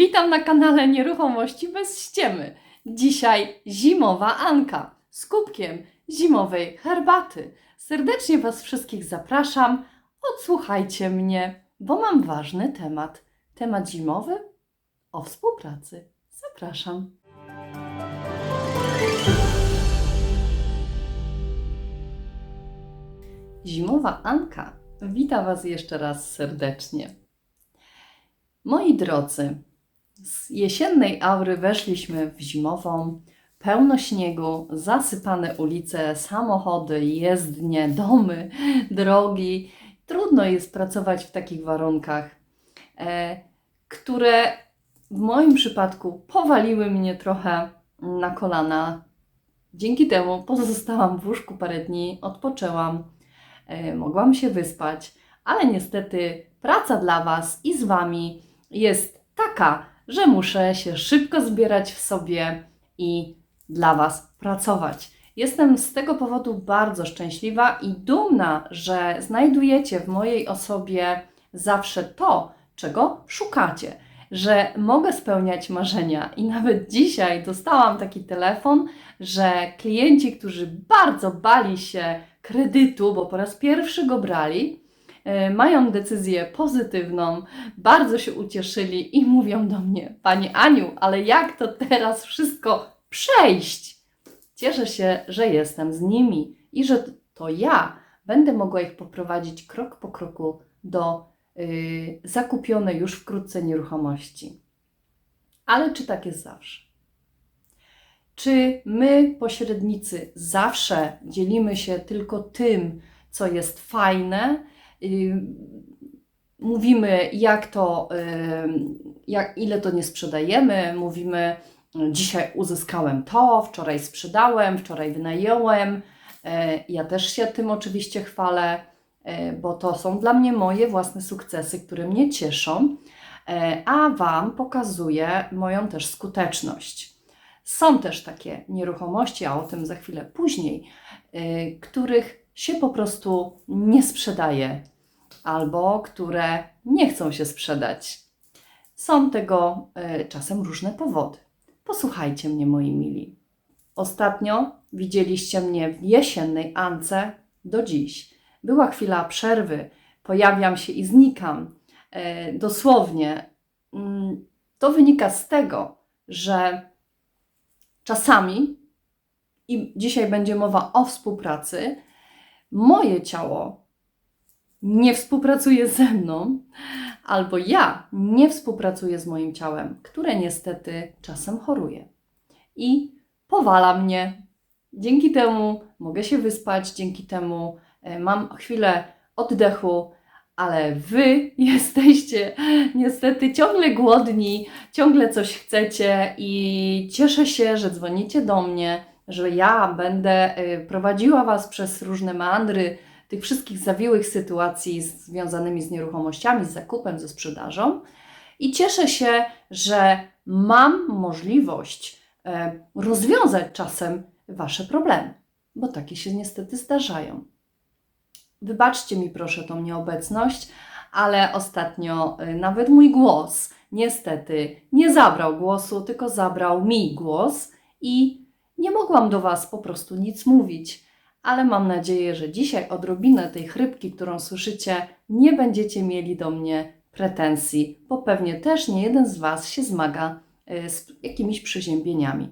Witam na kanale Nieruchomości bez ściemy. Dzisiaj zimowa Anka z kubkiem zimowej herbaty. Serdecznie Was wszystkich zapraszam. Odsłuchajcie mnie, bo mam ważny temat. Temat zimowy o współpracy. Zapraszam. Zimowa Anka wita Was jeszcze raz serdecznie. Moi drodzy, z jesiennej aury weszliśmy w zimową, pełno śniegu, zasypane ulice, samochody, jezdnie, domy, drogi. Trudno jest pracować w takich warunkach, e, które w moim przypadku powaliły mnie trochę na kolana. Dzięki temu pozostałam w łóżku parę dni, odpoczęłam, e, mogłam się wyspać, ale niestety praca dla Was i z Wami jest taka, że muszę się szybko zbierać w sobie i dla Was pracować. Jestem z tego powodu bardzo szczęśliwa i dumna, że znajdujecie w mojej osobie zawsze to, czego szukacie, że mogę spełniać marzenia. I nawet dzisiaj dostałam taki telefon, że klienci, którzy bardzo bali się kredytu, bo po raz pierwszy go brali, mają decyzję pozytywną, bardzo się ucieszyli i mówią do mnie: Pani Aniu, ale jak to teraz wszystko przejść? Cieszę się, że jestem z nimi i że to ja będę mogła ich poprowadzić krok po kroku do yy, zakupionej już wkrótce nieruchomości. Ale czy tak jest zawsze? Czy my, pośrednicy, zawsze dzielimy się tylko tym, co jest fajne? Mówimy, jak to, jak, ile to nie sprzedajemy, mówimy, dzisiaj uzyskałem to, wczoraj sprzedałem, wczoraj wynająłem. E, Ja też się tym oczywiście chwalę, e, bo to są dla mnie moje własne sukcesy, które mnie cieszą, e, a Wam pokazuję moją też skuteczność. Są też takie nieruchomości, a o tym za chwilę później, których się po prostu nie sprzedaje albo które nie chcą się sprzedać. Są tego e, czasem różne powody. Posłuchajcie mnie, moi mili. Ostatnio widzieliście mnie w jesiennej Ance do dziś. Była chwila przerwy, pojawiam się i znikam. E, dosłownie. Mm, To wynika z tego, że czasami, i dzisiaj będzie mowa o współpracy, moje ciało nie współpracuje ze mną, albo ja nie współpracuję z moim ciałem, które niestety czasem choruje i powala mnie. Dzięki temu mogę się wyspać, dzięki temu e, mam chwilę oddechu, ale wy jesteście niestety ciągle głodni, ciągle coś chcecie i cieszę się, że dzwonicie do mnie, że ja będę e, prowadziła was przez różne meandry tych wszystkich zawiłych sytuacji związanymi z nieruchomościami, z zakupem, ze sprzedażą. I cieszę się, że mam możliwość e, rozwiązać czasem Wasze problemy, bo takie się niestety zdarzają. Wybaczcie mi proszę tą nieobecność, ale ostatnio e, nawet mój głos niestety nie zabrał głosu, tylko zabrał mi głos i nie mogłam do Was po prostu nic mówić ale mam nadzieję, że dzisiaj odrobinę tej chrypki, którą słyszycie, nie będziecie mieli do mnie pretensji, bo pewnie też nie jeden z Was się zmaga y, z jakimiś przeziębieniami.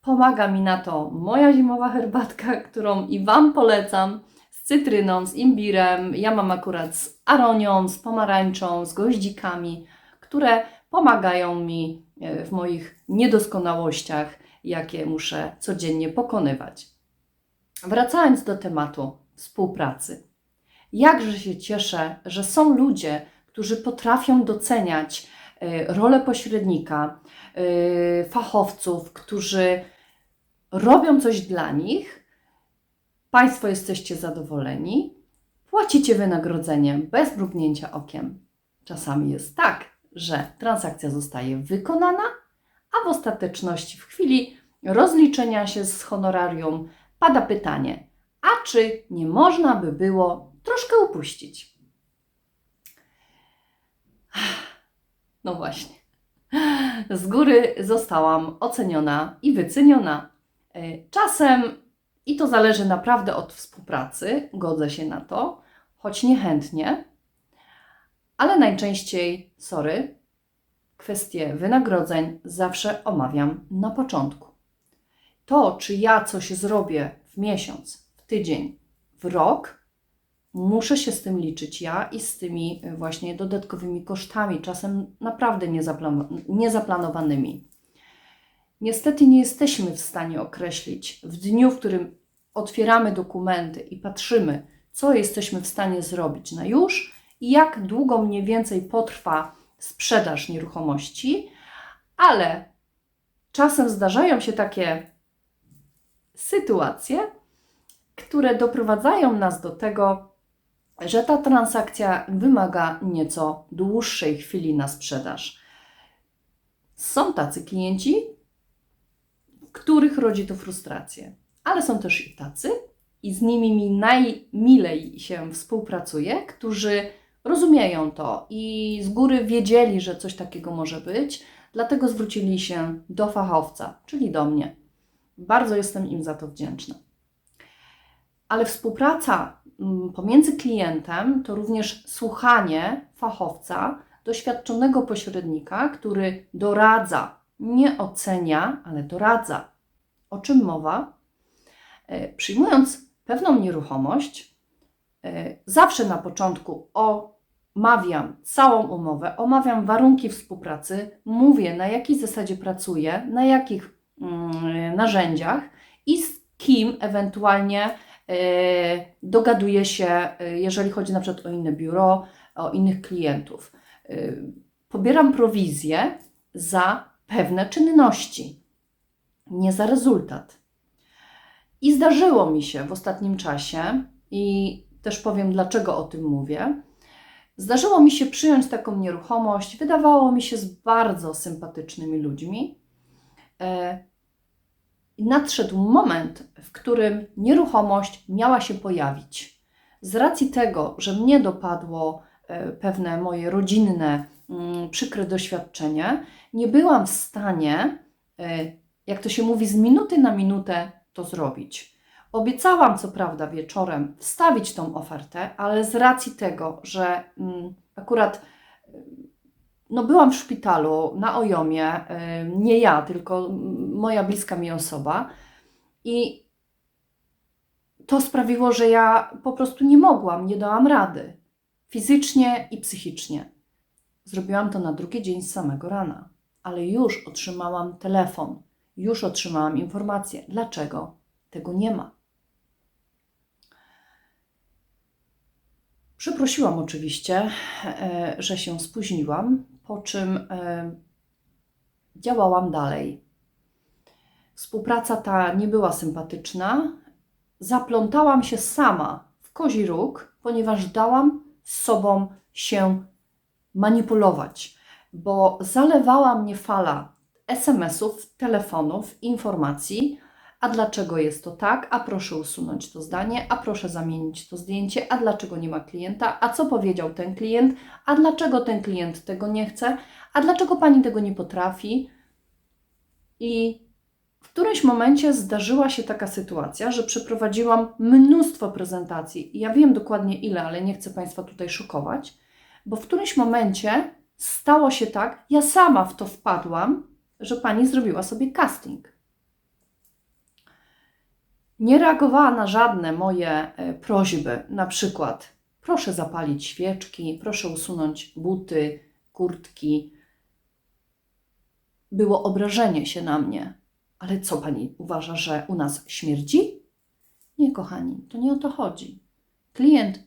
Pomaga mi na to moja zimowa herbatka, którą i Wam polecam, z cytryną, z imbirem. Ja mam akurat z aronią, z pomarańczą, z goździkami, które pomagają mi y, w moich niedoskonałościach, jakie muszę codziennie pokonywać. Wracając do tematu współpracy. Jakże się cieszę, że są ludzie, którzy potrafią doceniać e, rolę pośrednika, e, fachowców, którzy robią coś dla nich. Państwo jesteście zadowoleni, płacicie wynagrodzenie bez mrugnięcia okiem. Czasami jest tak, że transakcja zostaje wykonana, a w ostateczności, w chwili rozliczenia się z honorarium, pada pytanie: a czy nie można by było troszkę upuścić? No właśnie. Z góry zostałam oceniona i wyceniona. E, Czasem, i to zależy naprawdę od współpracy, godzę się na to, choć niechętnie, ale najczęściej, sorry, kwestie wynagrodzeń zawsze omawiam na początku. To, czy ja coś zrobię w miesiąc, w tydzień, w rok, muszę się z tym liczyć ja i z tymi y, właśnie dodatkowymi kosztami, czasem naprawdę niezaplan- niezaplanowanymi. Niestety nie jesteśmy w stanie określić w dniu, w którym otwieramy dokumenty i patrzymy, co jesteśmy w stanie zrobić na już i jak długo mniej więcej potrwa sprzedaż nieruchomości, ale czasem zdarzają się takie sytuacje, które doprowadzają nas do tego, że ta transakcja wymaga nieco dłuższej chwili na sprzedaż. Są tacy klienci, których rodzi to frustrację, ale są też i tacy, i z nimi mi najmilej się współpracuje, którzy rozumieją to i z góry wiedzieli, że coś takiego może być, dlatego zwrócili się do fachowca, czyli do mnie. Bardzo jestem im za to wdzięczna. Ale współpraca mm, pomiędzy klientem to również słuchanie fachowca, doświadczonego pośrednika, który doradza, nie ocenia, ale doradza. O czym mowa? E, Przyjmując pewną nieruchomość, e, zawsze na początku omawiam całą umowę, omawiam warunki współpracy, mówię na jakiej zasadzie pracuję, na jakich narzędziach i z kim ewentualnie e, dogaduję się, e, jeżeli chodzi na przykład o inne biuro, o innych klientów. E, Pobieram prowizję za pewne czynności, nie za rezultat. I zdarzyło mi się w ostatnim czasie, i też powiem, dlaczego o tym mówię. Zdarzyło mi się przyjąć taką nieruchomość, wydawało mi się z bardzo sympatycznymi ludźmi. E, nadszedł moment, w którym nieruchomość miała się pojawić. Z racji tego, że mnie dopadło e, pewne moje rodzinne, mm, przykre doświadczenie, nie byłam w stanie, e, jak to się mówi, z minuty na minutę to zrobić. Obiecałam, co prawda, wieczorem wstawić tą ofertę, ale z racji tego, że mm, akurat no, byłam w szpitalu na Ojomie, nie ja, tylko moja bliska mi osoba, i to sprawiło, że ja po prostu nie mogłam, nie dałam rady fizycznie i psychicznie. Zrobiłam to na drugi dzień z samego rana, ale już otrzymałam telefon, już otrzymałam informację. Dlaczego tego nie ma? Przeprosiłam oczywiście, e, że się spóźniłam, po czym e, działałam dalej. Współpraca ta nie była sympatyczna. Zaplątałam się sama w kozi róg, ponieważ dałam z sobą się manipulować, bo zalewała mnie fala SMS-ów, telefonów, informacji. A dlaczego jest to tak? A proszę usunąć to zdanie, a proszę zamienić to zdjęcie, a dlaczego nie ma klienta, a co powiedział ten klient, a dlaczego ten klient tego nie chce, a dlaczego pani tego nie potrafi. I w którymś momencie zdarzyła się taka sytuacja, że przeprowadziłam mnóstwo prezentacji. Ja wiem dokładnie ile, ale nie chcę Państwa tutaj szokować, bo w którymś momencie stało się tak, ja sama w to wpadłam, że pani zrobiła sobie casting. Nie reagowała na żadne moje e, prośby, na przykład proszę zapalić świeczki, proszę usunąć buty, kurtki. Było obrażenie się na mnie. Ale co pani uważa, że u nas śmierdzi? Nie, kochani, to nie o to chodzi. Klient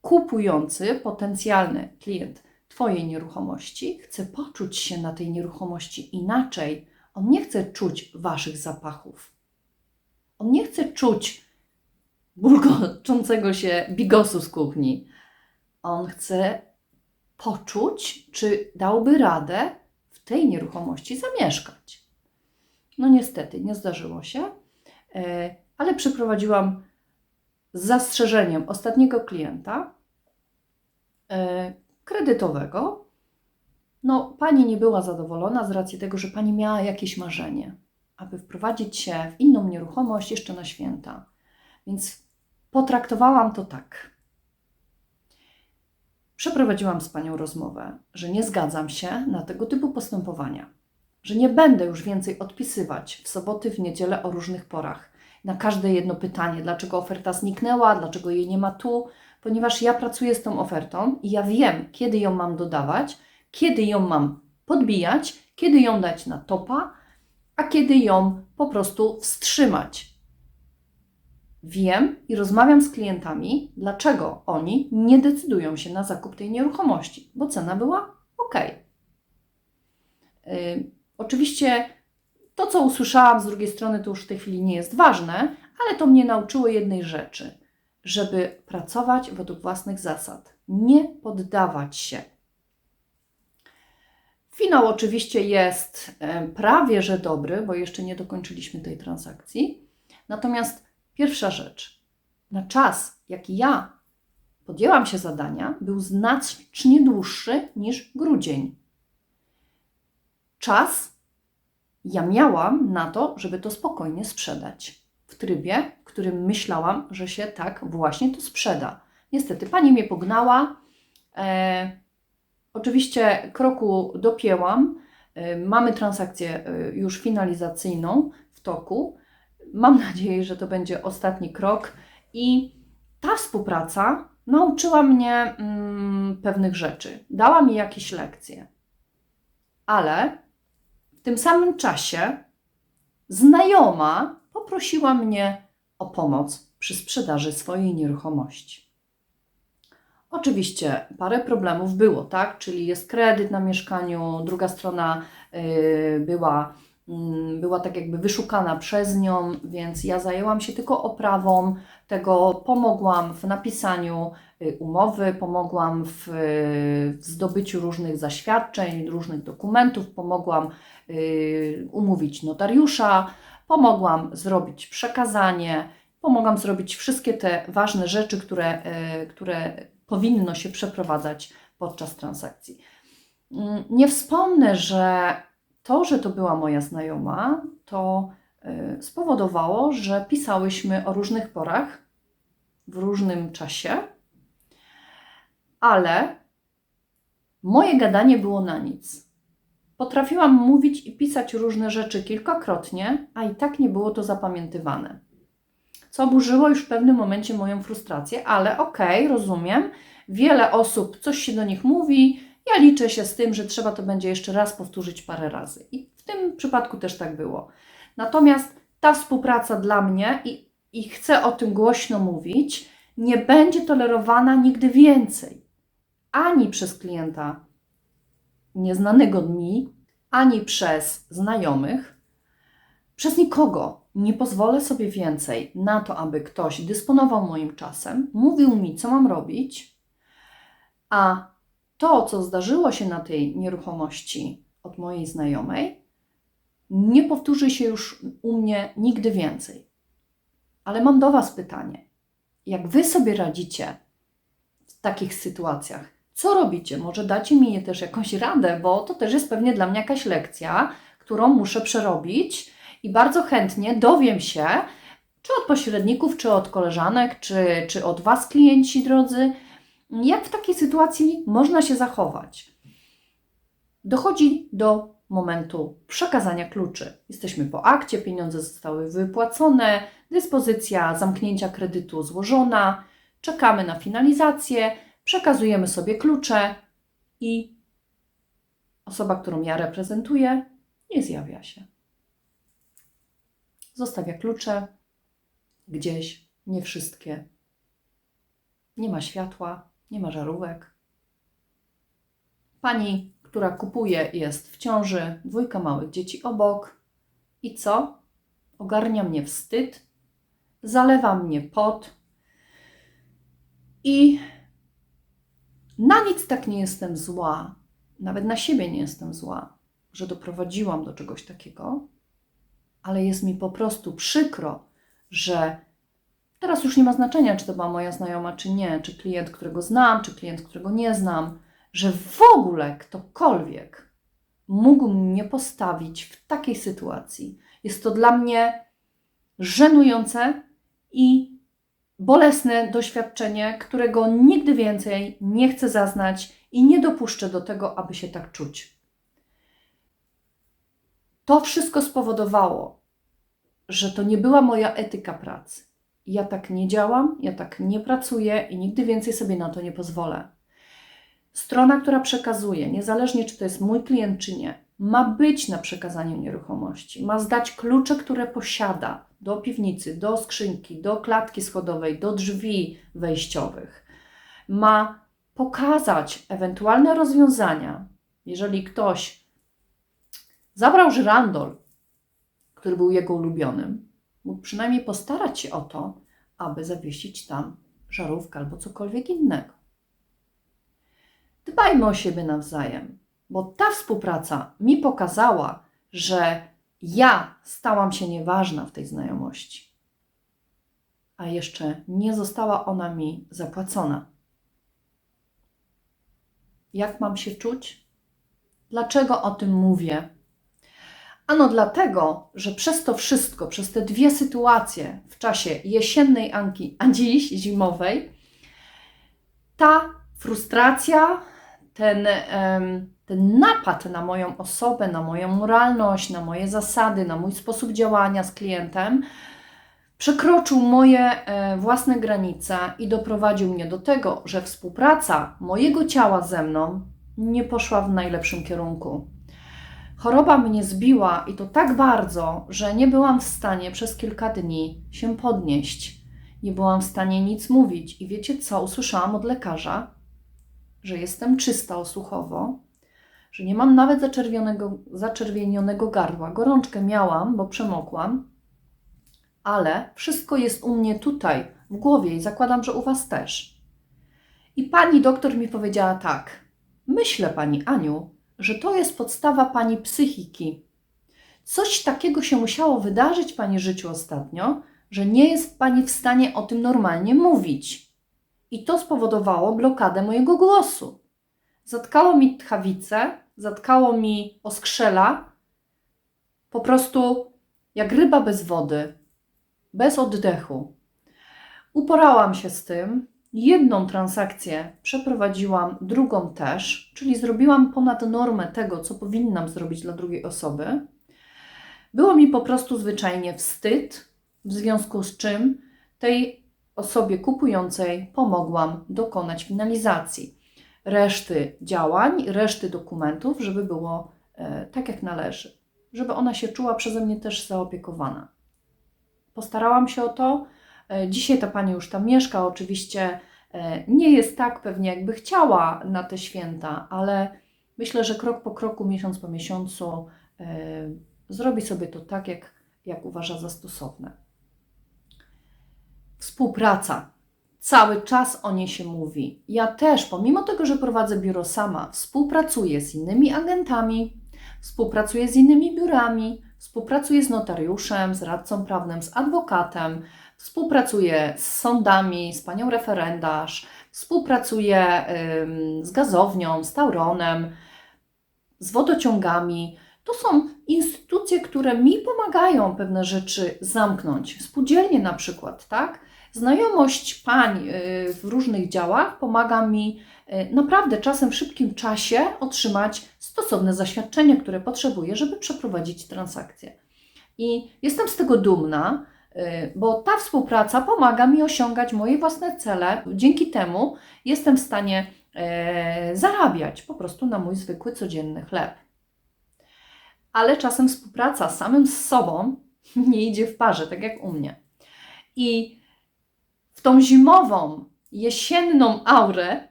kupujący, potencjalny klient Twojej nieruchomości chce poczuć się na tej nieruchomości inaczej. On nie chce czuć Waszych zapachów. On nie chce czuć bulgoczącego się bigosu z kuchni. On chce poczuć, czy dałby radę w tej nieruchomości zamieszkać. No niestety, nie zdarzyło się, e, ale przeprowadziłam z zastrzeżeniem ostatniego klienta e, kredytowego. No, pani nie była zadowolona z racji tego, że pani miała jakieś marzenie, aby wprowadzić się w inną nieruchomość jeszcze na święta. Więc potraktowałam to tak. Przeprowadziłam z panią rozmowę, że nie zgadzam się na tego typu postępowania, że nie będę już więcej odpisywać w soboty, w niedzielę o różnych porach. Na każde jedno pytanie, dlaczego oferta zniknęła, dlaczego jej nie ma tu, ponieważ ja pracuję z tą ofertą i ja wiem, kiedy ją mam dodawać, kiedy ją mam podbijać, kiedy ją dać na topa, a kiedy ją po prostu wstrzymać. Wiem i rozmawiam z klientami, dlaczego oni nie decydują się na zakup tej nieruchomości, bo cena była ok. Yy, oczywiście to, co usłyszałam z drugiej strony, to już w tej chwili nie jest ważne, ale to mnie nauczyło jednej rzeczy, żeby pracować według własnych zasad, nie poddawać się. Finał oczywiście jest e, prawie że dobry, bo jeszcze nie dokończyliśmy tej transakcji. Natomiast Pierwsza rzecz. Na czas, jaki ja podjęłam się zadania, był znacznie dłuższy niż grudzień. Czas ja miałam na to, żeby to spokojnie sprzedać. W trybie, w którym myślałam, że się tak właśnie to sprzeda. Niestety pani mnie pognała. E, oczywiście kroku dopięłam. E, mamy transakcję e, już finalizacyjną w toku. Mam nadzieję, że to będzie ostatni krok i ta współpraca nauczyła mnie mm, pewnych rzeczy, dała mi jakieś lekcje, ale w tym samym czasie znajoma poprosiła mnie o pomoc przy sprzedaży swojej nieruchomości. Oczywiście parę problemów było, tak? Czyli jest kredyt na mieszkaniu, druga strona yy, była Mm, była tak jakby wyszukana przez nią, więc ja zajęłam się tylko oprawą tego, pomogłam w napisaniu y, umowy, pomogłam w, zdobyciu różnych zaświadczeń, różnych dokumentów, pomogłam y, umówić notariusza, pomogłam zrobić przekazanie, pomogłam zrobić wszystkie te ważne rzeczy, które, y, które powinno się przeprowadzać podczas transakcji. Mm, nie wspomnę, że to, że to była moja znajoma, to y, spowodowało, że pisałyśmy o różnych porach, w różnym czasie, ale moje gadanie było na nic. Potrafiłam mówić i pisać różne rzeczy kilkakrotnie, a i tak nie było to zapamiętywane. Co burzyło już w pewnym momencie moją frustrację, ale okej, okay, rozumiem. Wiele osób, coś się do nich mówi, ja liczę się z tym, że trzeba to będzie jeszcze raz powtórzyć parę razy. I w tym przypadku też tak było. Natomiast ta współpraca dla mnie, i, i chcę o tym głośno mówić, nie będzie tolerowana nigdy więcej. Ani przez klienta nieznanego mi, ani przez znajomych, przez nikogo. Nie pozwolę sobie więcej na to, aby ktoś dysponował moim czasem, mówił mi, co mam robić, a to, co zdarzyło się na tej nieruchomości od mojej znajomej, nie powtórzy się już u mnie nigdy więcej. Ale mam do Was pytanie. Jak Wy sobie radzicie w takich sytuacjach? Co robicie? Może dacie mi też jakąś radę, bo to też jest pewnie dla mnie jakaś lekcja, którą muszę przerobić i bardzo chętnie dowiem się, czy od pośredników, czy od koleżanek, czy, czy od Was, klienci drodzy, jak w takiej sytuacji można się zachować? Dochodzi do momentu przekazania kluczy. Jesteśmy po akcie, pieniądze zostały wypłacone, dyspozycja zamknięcia kredytu złożona, czekamy na finalizację, przekazujemy sobie klucze i osoba, którą ja reprezentuję, nie zjawia się. Zostawia klucze gdzieś, nie wszystkie. Nie ma światła, nie ma żarówek. Pani, która kupuje, jest w ciąży, dwójka małych dzieci obok. I co? Ogarnia mnie wstyd, zalewa mnie pot. I na nic tak nie jestem zła, nawet na siebie nie jestem zła, że doprowadziłam do czegoś takiego, ale jest mi po prostu przykro, że Teraz już nie ma znaczenia, czy to była moja znajoma, czy nie, czy klient, którego znam, czy klient, którego nie znam, że w ogóle ktokolwiek mógł mnie postawić w takiej sytuacji. Jest to dla mnie żenujące i bolesne doświadczenie, którego nigdy więcej nie chcę zaznać i nie dopuszczę do tego, aby się tak czuć. To wszystko spowodowało, że to nie była moja etyka pracy. Ja tak nie działam, ja tak nie pracuję i nigdy więcej sobie na to nie pozwolę. Strona, która przekazuje, niezależnie czy to jest mój klient, czy nie, ma być na przekazaniu nieruchomości, ma zdać klucze, które posiada do piwnicy, do skrzynki, do klatki schodowej, do drzwi wejściowych. Ma pokazać ewentualne rozwiązania, jeżeli ktoś zabrał żyrandol, który był jego ulubionym, mógł przynajmniej postarać się o to, aby zawiesić tam żarówkę albo cokolwiek innego. Dbajmy o siebie nawzajem, bo ta współpraca mi pokazała, że ja stałam się nieważna w tej znajomości, a jeszcze nie została ona mi zapłacona. Jak mam się czuć? Dlaczego o tym mówię? Ano dlatego, że przez to wszystko, przez te dwie sytuacje w czasie jesiennej Anki, a dziś zimowej, ta frustracja, ten, ten napad na moją osobę, na moją moralność, na moje zasady, na mój sposób działania z klientem, przekroczył moje e, własne granice i doprowadził mnie do tego, że współpraca mojego ciała ze mną nie poszła w najlepszym kierunku. Choroba mnie zbiła i to tak bardzo, że nie byłam w stanie przez kilka dni się podnieść. Nie byłam w stanie nic mówić. I wiecie co? Usłyszałam od lekarza, że jestem czysta osłuchowo, że nie mam nawet zaczerwionego, zaczerwienionego gardła. Gorączkę miałam, bo przemokłam, ale wszystko jest u mnie tutaj, w głowie i zakładam, że u Was też. I pani doktor mi powiedziała tak: Myślę, pani Aniu, że to jest podstawa pani psychiki. Coś takiego się musiało wydarzyć w pani życiu ostatnio, że nie jest pani w stanie o tym normalnie mówić. I to spowodowało blokadę mojego głosu. Zatkało mi tchawicę, zatkało mi oskrzela, po prostu jak ryba bez wody, bez oddechu. Uporałam się z tym, Jedną transakcję przeprowadziłam, drugą też, czyli zrobiłam ponad normę tego, co powinnam zrobić dla drugiej osoby. Było mi po prostu zwyczajnie wstyd, w związku z czym tej osobie kupującej pomogłam dokonać finalizacji reszty działań, reszty dokumentów, żeby było e, tak jak należy, żeby ona się czuła przeze mnie też zaopiekowana. Postarałam się o to, dzisiaj ta pani już tam mieszka, oczywiście e, nie jest tak pewnie, jakby chciała na te święta, ale myślę, że krok po kroku, miesiąc po miesiącu e, zrobi sobie to tak, jak, jak uważa za stosowne. Współpraca. Cały czas o niej się mówi. Ja też, pomimo tego, że prowadzę biuro sama, współpracuję z innymi agentami, współpracuję z innymi biurami, współpracuję z notariuszem, z radcą prawnym, z adwokatem, Współpracuję z sądami, z panią referendarz, współpracuję z gazownią, z Tauronem, z wodociągami. To są instytucje, które mi pomagają pewne rzeczy zamknąć. Spółdzielnie na przykład, tak? Znajomość pań y, w różnych działach pomaga mi y, naprawdę czasem w szybkim czasie otrzymać stosowne zaświadczenie, które potrzebuję, żeby przeprowadzić transakcję. I jestem z tego dumna, bo ta współpraca pomaga mi osiągać moje własne cele. Dzięki temu jestem w stanie e, zarabiać po prostu na mój zwykły, codzienny chleb. Ale czasem współpraca samym z sobą nie idzie w parze, tak jak u mnie. I w tą zimową, jesienną aurę,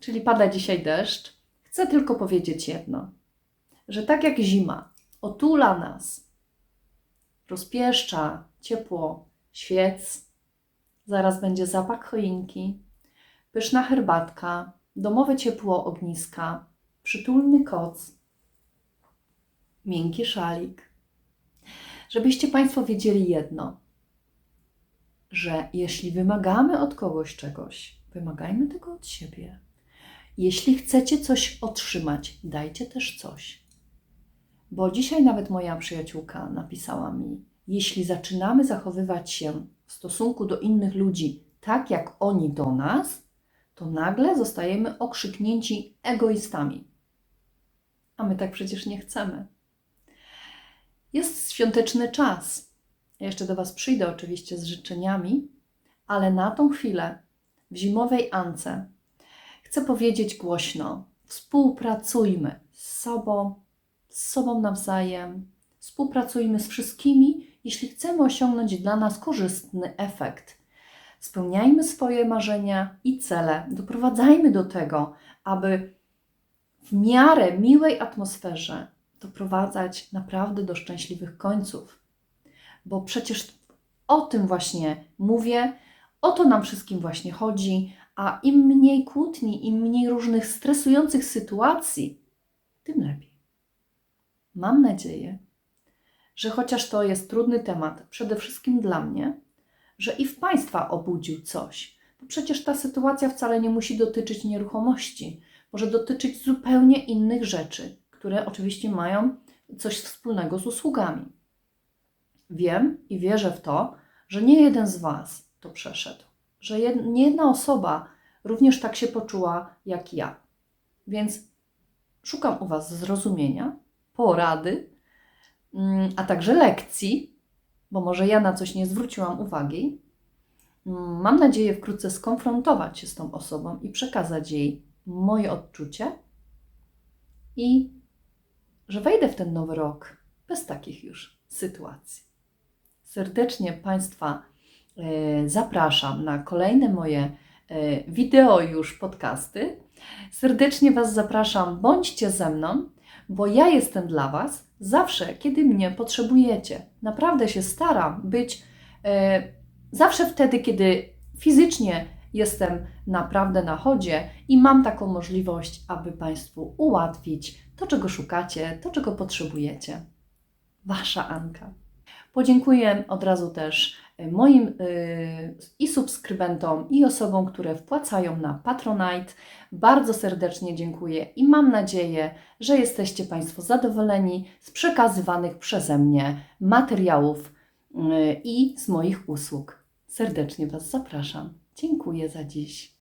czyli pada dzisiaj deszcz, chcę tylko powiedzieć jedno: że tak jak zima otula nas, rozpieszcza, ciepło świec, zaraz będzie zapach choinki, pyszna herbatka, domowe ciepło ogniska, przytulny koc, miękki szalik. Żebyście Państwo wiedzieli jedno, że jeśli wymagamy od kogoś czegoś, wymagajmy tego od siebie. Jeśli chcecie coś otrzymać, dajcie też coś. Bo dzisiaj nawet moja przyjaciółka napisała mi: Jeśli zaczynamy zachowywać się w stosunku do innych ludzi tak, jak oni do nas, to nagle zostajemy okrzyknięci egoistami. A my tak przecież nie chcemy. Jest świąteczny czas. Ja jeszcze do Was przyjdę oczywiście z życzeniami, ale na tą chwilę w zimowej Ance chcę powiedzieć głośno: współpracujmy z sobą, z sobą nawzajem, współpracujmy z wszystkimi, jeśli chcemy osiągnąć dla nas korzystny efekt. Spełniajmy swoje marzenia i cele, doprowadzajmy do tego, aby w miarę miłej atmosferze doprowadzać naprawdę do szczęśliwych końców. Bo przecież o tym właśnie mówię, o to nam wszystkim właśnie chodzi, a im mniej kłótni, im mniej różnych stresujących sytuacji, tym lepiej. Mam nadzieję, że chociaż to jest trudny temat, przede wszystkim dla mnie, że i w Państwa obudził coś. Bo przecież ta sytuacja wcale nie musi dotyczyć nieruchomości, może dotyczyć zupełnie innych rzeczy, które oczywiście mają coś wspólnego z usługami. Wiem i wierzę w to, że nie jeden z Was to przeszedł, że jed, nie jedna osoba również tak się poczuła jak ja. Więc szukam u Was zrozumienia, porady, mm, a także lekcji, bo może ja na coś nie zwróciłam uwagi. Mm, Mam nadzieję wkrótce skonfrontować się z tą osobą i przekazać jej moje odczucie i że wejdę w ten nowy rok bez takich już sytuacji. Serdecznie Państwa e, zapraszam na kolejne moje e, wideo już podcasty. Serdecznie Was zapraszam, bądźcie ze mną, bo ja jestem dla Was zawsze, kiedy mnie potrzebujecie. Naprawdę się staram być e, zawsze wtedy, kiedy fizycznie jestem naprawdę na chodzie i mam taką możliwość, aby Państwu ułatwić to, czego szukacie, to, czego potrzebujecie. Wasza Anka. Podziękuję od razu też moim y, i subskrybentom, i osobom, które wpłacają na Patronite. Bardzo serdecznie dziękuję i mam nadzieję, że jesteście Państwo zadowoleni z przekazywanych przeze mnie materiałów y, i z moich usług. Serdecznie Was zapraszam. Dziękuję za dziś.